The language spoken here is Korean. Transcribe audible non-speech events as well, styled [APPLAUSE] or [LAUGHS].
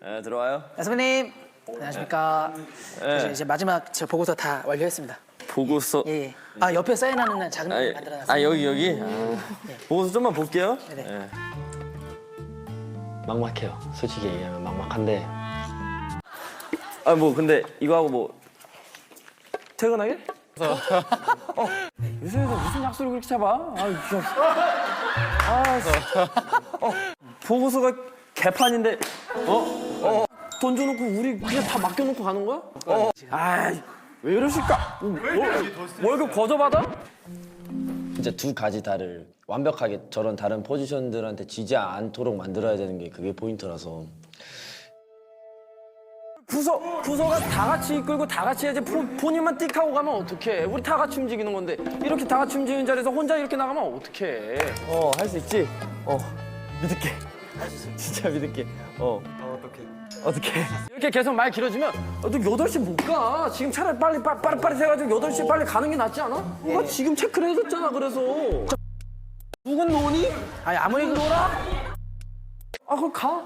네, 들어와요. 네, 선배님 안녕하십니까. 이제, 이제 마지막 저 보고서 다 완료했습니다. 보고서. 예. 예. 아 옆에 사인하는 작은 아, 거 예. 만들어놨습니다. 아 여기 여기. 아, 보고서 좀만 볼게요. 네네. 예. 막막해요. 솔직히 얘기하면 막막한데 아 뭐 근데 이거 하고 뭐 퇴근하게? 어. 요새에서 무슨 약속을 그렇게 잡아? 아 이거. 아. 진짜. 어. 보고서가 개판인데. 어? 어. 돈 줘놓고 우리 그냥 다 맡겨놓고 가는 거야? 어. 아이 왜 이러실까? 어, 월- 월급 거저 받아? 진짜 두 가지 다를 완벽하게 저런 다른 포지션들한테 지지 않도록 만들어야 되는 게 그게 포인트라서 부서 부서가 다 같이 이끌고 다 같이 해야지 본- 본인만 띡 하고 가면 어떡해 우리 다 같이 움직이는 건데 이렇게 다 같이 움직이는 자리에서 혼자 이렇게 나가면 어떡해 어 할 수 있지 어 믿을게 [LAUGHS] 진짜 믿을게. 어. 어떡해. 어떡해. 이렇게 계속 말 길어지면 어, 너 8시 못 가. 지금 차라리 빨리 빨리, 빨리 해가지고 8시 빨리 가는 게 낫지 않아? 누가 지금 체크를 해줬잖아 그래서. 누군 노니? 아니 아무리 그 놀아? 아 그럼 가